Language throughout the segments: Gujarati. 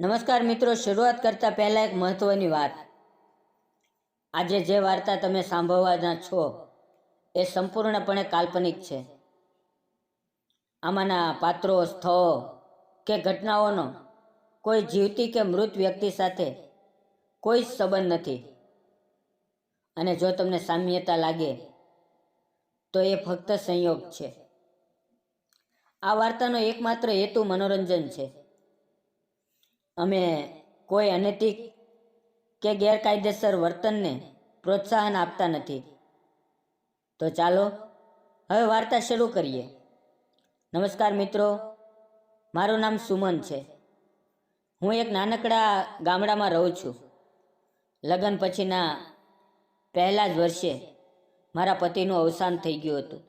નમસ્કાર મિત્રો, શરૂઆત કરતા પહેલા એક મહત્વની વાત. આજે જે વાર્તા તમે સાંભળવાના છો, એ સંપૂર્ણપણે કાલ્પનિક છે. આમાંના પાત્રો, સ્થળો કે ઘટનાઓનો કોઈ જીવતી કે મૃત વ્યક્તિ સાથે કોઈ જ સંબંધ નથી. અને જો તમને સામ્યતા લાગે, તો એ ફક્ત સંયોગ છે. આ વાર્તાનો એકમાત્ર હેતુ મનોરંજન છે. અમે કોઈ અનૈતિક કે ગેરકાયદેસર વર્તનને પ્રોત્સાહન આપતા નથી. તો ચાલો, હવે વાર્તા શરૂ કરીએ. નમસ્કાર મિત્રો, મારું નામ સુમન છે. હું એક નાનકડા ગામડામાં રહું છું. લગ્ન પછીના પહેલા જ વર્ષે મારા પતિનું અવસાન થઈ ગયું હતું.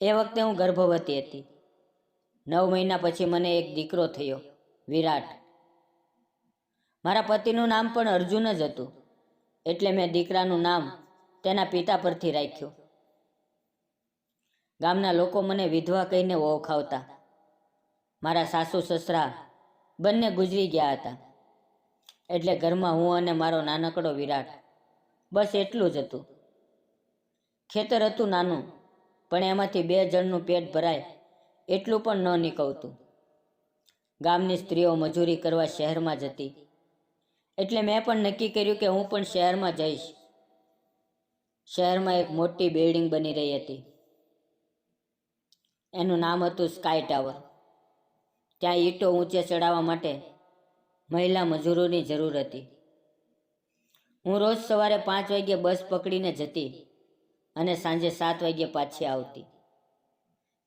એ વખતે હું ગર્ભવતી હતી. નવ મહિના પછી મને એક દીકરો થયો, વિરાટ. મારા પતિનું નામ પણ અર્જુન જ હતું. એટલે મેં દીકરાનું નામ તેના પિતા પરથી રાખ્યું. ગામના લોકો મને વિધવા કહીને ઓળખાવતા. મારા સાસુ સસરા બંને ગુજરી ગયા હતા. એટલે ઘરમાં હું અને મારો નાનકડો વિરાટ બસ એટલું જ હતું. ખેતર હતું નાનું, પણ એમાંથી બે જણનું પેટ ભરાય એટલું પણ ન નીકળતું. ગામની સ્ત્રીઓ મજૂરી કરવા શહેરમાં જતી. એટલે મેં પણ નક્કી કર્યું કે હું પણ શહેરમાં જઈશ. શહેરમાં એક મોટી બિલ્ડિંગ બની રહી હતી. એનું નામ હતું સ્કાય ટાવર. ત્યાં ઈંટો ઊંચે ચડાવવા માટે મહિલા મજૂરોની જરૂર હતી. હું રોજ સવારે પાંચ વાગ્યે બસ પકડીને જતી અને સાંજે સાત વાગ્યે પાછી આવતી.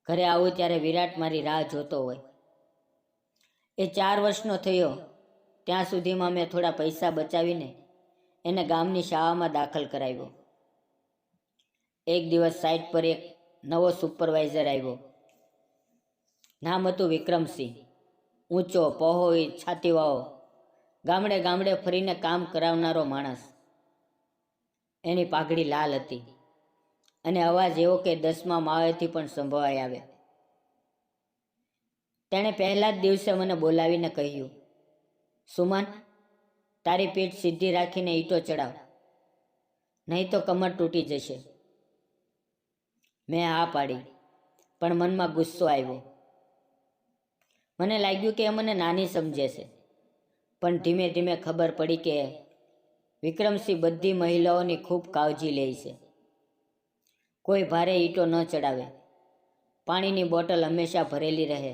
ઘરે આવું ત્યારે વિરાટ મારી રાહ જોતો હોય. એ ચાર વર્ષનો થયો ત્યાં સુધીમાં મેં થોડા પૈસા બચાવીને એને ગામની શાળામાં દાખલ કરાવ્યો. એક દિવસ સાઇટ પર એક નવો સુપરવાઇઝર આવ્યો. નામ હતું વિક્રમસિંહ. ઊંચો, પહોળી, છાતીવાળો. ગામડે ગામડે ફરીને કામ કરાવનારો માણસ. એની પાઘડી લાલ હતી અને અવાજ એવો કે દસમા માળેથી પણ સંભળાઈ આવે. તેણે પહેલા જ દિવસે મને બોલાવીને કહ્યું સુમન, તારી પીઠ સીધી રાખીને ઈંટો ચડાવ. નહીં તો કમર તૂટી જશે. મેં હા પાડી, પણ મનમાં ગુસ્સો આવ્યો. મને લાગ્યું કે એ મને નાની સમજે છે પણ ધીમે ધીમે ખબર પડી કે વિક્રમસિંહ બધી મહિલાઓની ખૂબ કાળજી લે છે. કોઈ ભારે ઈંટો ન ચડાવે. પાણીની બોટલ હંમેશા ભરેલી રહે.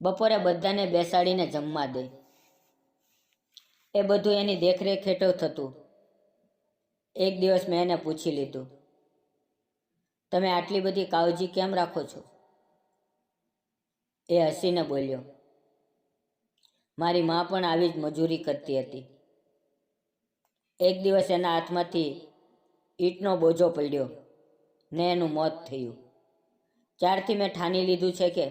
બપોરે બધાને બેસાડીને જમવા દે. એ બધું એની દેખરેખ હેઠળ થતું. એક દિવસ મેં એને પૂછી લીધું, તમે આટલી બધી કાળજી કેમ રાખો છો? એ હસીને બોલ્યો, મારી મા પણ આવી જ મજૂરી કરતી હતી. એક દિવસ એના હાથમાંથી ઈંટનો બોજો પડ્યો ને એનું મોત થયું. ત્યારથી મેં ઠાની લીધું છે કે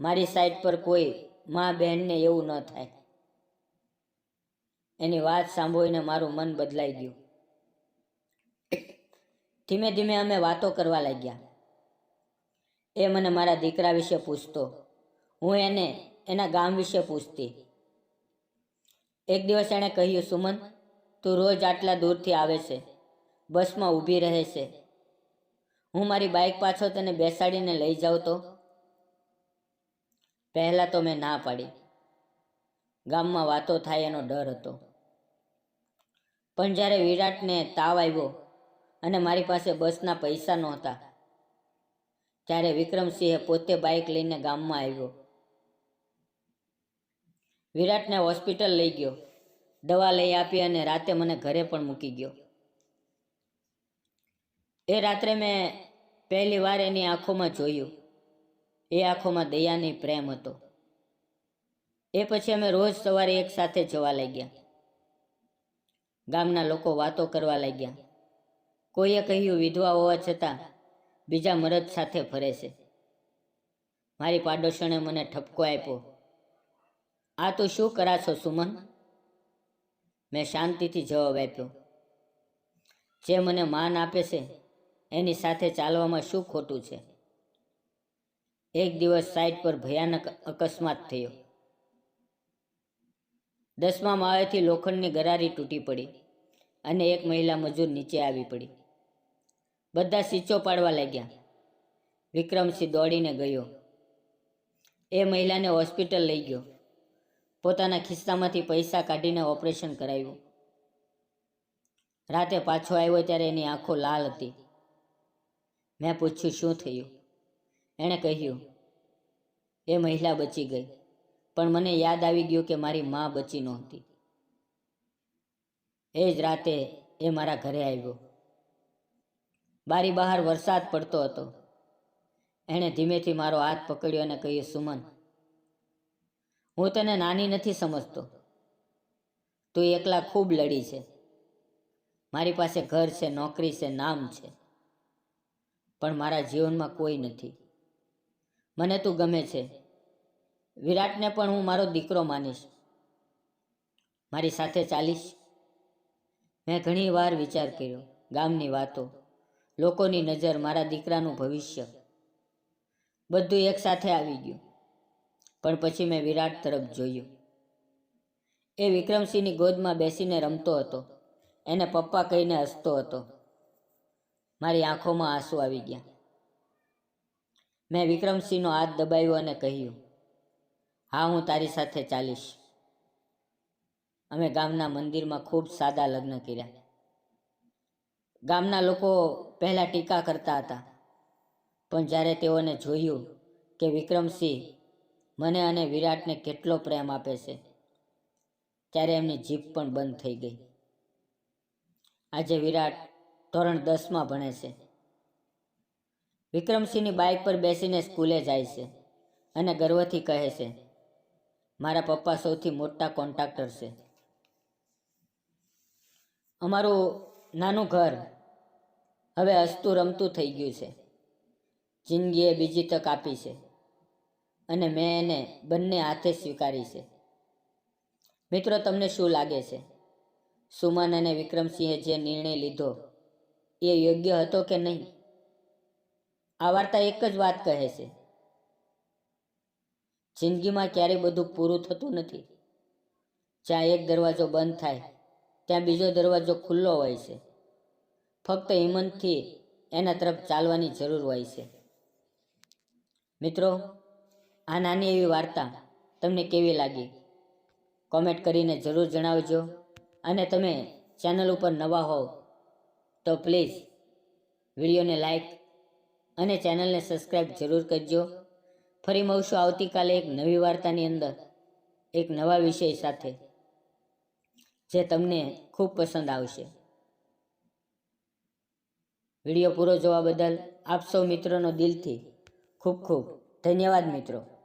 મારી સાઈડ પર કોઈ મા બહેનને એવું ન થાય. એની વાત સાંભળીને મારું મન બદલાઈ ગયું. ધીમે ધીમે અમે વાતો કરવા લાગ્યા. એ મને મારા દીકરા વિશે પૂછતો. હું એને, એના ગામ વિશે પૂછતી. એક દિવસ એણે કહ્યું, સુમન, તું રોજ આટલા દૂરથી આવે છે. બસમાં ઊભી રહે છે. હું મારી બાઇક પાછળ તને બેસાડીને લઈ જાઉં તો? પહેલાં તો મેં ના પાડી. ગામમાં વાતો થાય એનો ડર હતો. પણ જ્યારે વિરાટને તાવ આવ્યો અને મારી પાસે બસના પૈસા નહોતા, ત્યારે વિક્રમસિંહે પોતે બાઇક લઈને ગામમાં આવ્યો. વિરાટને હોસ્પિટલ લઈ ગયો. દવા લઈ આપી અને રાતે મને ઘરે પણ મૂકી ગયો. એ રાત્રે મેં પહેલી વાર એની આંખોમાં જોયું. એ આંખોમાં દયાની પ્રેમ હતો. એ પછી અમે રોજ સવારે એકસાથે જવા લાગ્યા. ગામના લોકો વાતો કરવા લાગ્યા. કોઈએ કહ્યું, વિધવા હોવા છતાં બીજા મરદ સાથે ફરે છે. મારી પાડોશણે મને ઠપકો આપ્યો. આ તું શું કરાશો, સુમન? મેં શાંતિથી જવાબ આપ્યો. જે મને માન આપે છે, એની સાથે ચાલવામાં શું ખોટું છે? એક દિવસ સાઇટ પર ભયાનક અકસ્માત થયો. દસમા માળેથી લોખંડની ગરારી તૂટી પડી અને એક મહિલા મજૂર નીચે આવી પડી. બધા સીચો પાડવા લાગ્યા. વિક્રમસિંહ દોડીને ગયો. એ મહિલાને હોસ્પિટલ લઈ ગયો. પોતાના ખિસ્સામાંથી પૈસા કાઢીને ઓપરેશન કરાવ્યું. રાતે પાછો આવ્યો ત્યારે એની આંખો લાલ હતી. મેં પૂછ્યું, શું થયું? એણે કહ્યું, એ મહિલા બચી ગઈ. પણ મને યાદ આવી ગયું કે મારી મા બચી નહોતી. એ જ રાતે એ મારા ઘરે આવ્યો. બારી બહાર વરસાદ પડતો હતો. એણે ધીમેથી મારો હાથ પકડ્યો અને કહ્યું, સુમન, હું તને નાની નથી સમજતો. તું એકલા ખૂબ લડી છે. મારી પાસે ઘર છે, નોકરી છે, નામ છે. પણ મારા જીવનમાં કોઈ નથી. મને તું ગમે છે. વિરાટને પણ હું મારો દીકરો માનીશ. મારી સાથે ચાલીશ. મેં ઘણી વાર વિચાર કર્યો, ગામની વાતો, લોકોની નજર, મારા દીકરાનું ભવિષ્ય. બધું એકસાથે આવી ગયું. પણ પછી મેં વિરાટ તરફ જોયું. એ વિક્રમસિંહની ગોદમાં બેસીને રમતો હતો. એને પપ્પા કહીને હસતો હતો. મારી આંખોમાં આંસુ આવી ગયા. મેં વિક્રમસિંહનો હાથ દબાવ્યો અને કહ્યું હા, હું તારી સાથે ચાલીશ. અમે ગામના મંદિરમાં ખૂબ સાદા લગ્ન કર્યા. ગામના લોકો પહેલાં ટીકા કરતા હતા, પણ જ્યારે તેઓને જોયું કે વિક્રમસિંહ મને અને વિરાટને કેટલો પ્રેમ આપે છે, ત્યારે એમની જીભ પણ બંધ થઈ ગઈ. આજે વિરાટ ધોરણ દસમાં ભણે છે. વિક્રમસિંહની બાઇક પર બેસીને સ્કૂલે જાય છે અને ગર્વથી કહે છે મારા પપ્પા સૌથી મોટા કોન્ટ્રાક્ટર છે. અમારું નાનું ઘર હવે હસતું રમતું થઈ ગયું છે. જિંદગીએ બીજી તક આપી છે અને મેં એને બંને હાથે સ્વીકારી છે. મિત્રો, તમને શું લાગે છે? સુમન અને વિક્રમસિંહે જે નિર્ણય લીધો એ યોગ્ય હતો કે નહીં? આ વાર્તા એક જ વાત કહે છે. જિંદગીમાં ક્યારેય બધું પૂરું થતું નથી. જ્યાં એક દરવાજો બંધ થાય, ત્યાં બીજો દરવાજો ખુલ્લો હોય છે. ફક્ત હિંમતથી એના તરફ ચાલવાની જરૂર હોય છે. મિત્રો, આ નાની એવી વાર્તા તમને કેવી લાગી? કોમેન્ટ કરીને જરૂર જણાવજો. અને તમે ચેનલ ઉપર નવા હોવ, તો પ્લીઝ વિડીયોને લાઈક અને ચેનલને સબસ્ક્રાઈબ જરૂર કરજો. ફરી મળશું આવતીકાલે એક નવી વાર્તાની અંદર, એક નવા વિષય સાથે, જે તમને ખૂબ પસંદ આવશે. વીડિયો પૂરો જોવા બદલ આપ સૌ મિત્રોનો દિલથી ખૂબ ખૂબ ધન્યવાદ મિત્રો.